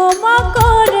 ক্ষমা করে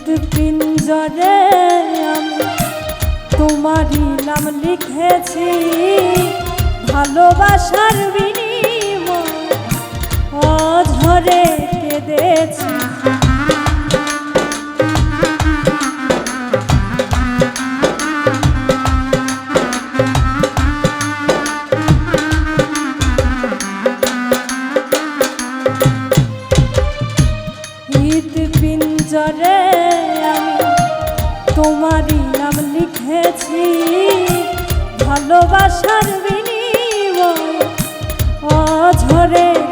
মুক্ত পিঞ্জরে আমি তোমারই নাম লিখেছি। ভালোবাসার বিনিময় অঝরে কেঁদেছি। ধরে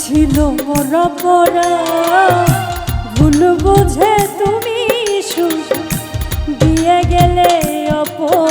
ছিল মোর পরা। ভুল বুঝে তুমি শুধু দিয়ে গেলে অপর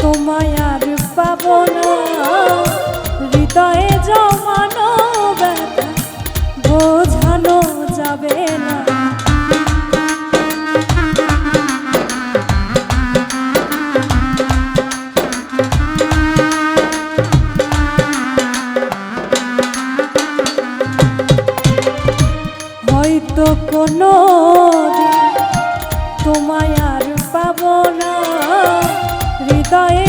তোমায় আর পাব না। হৃদয়ে জমানো ব্যথা, বোঝানো যাবে না। হয়তো কোনো তোমায় আর পাব না। হৃদয়ে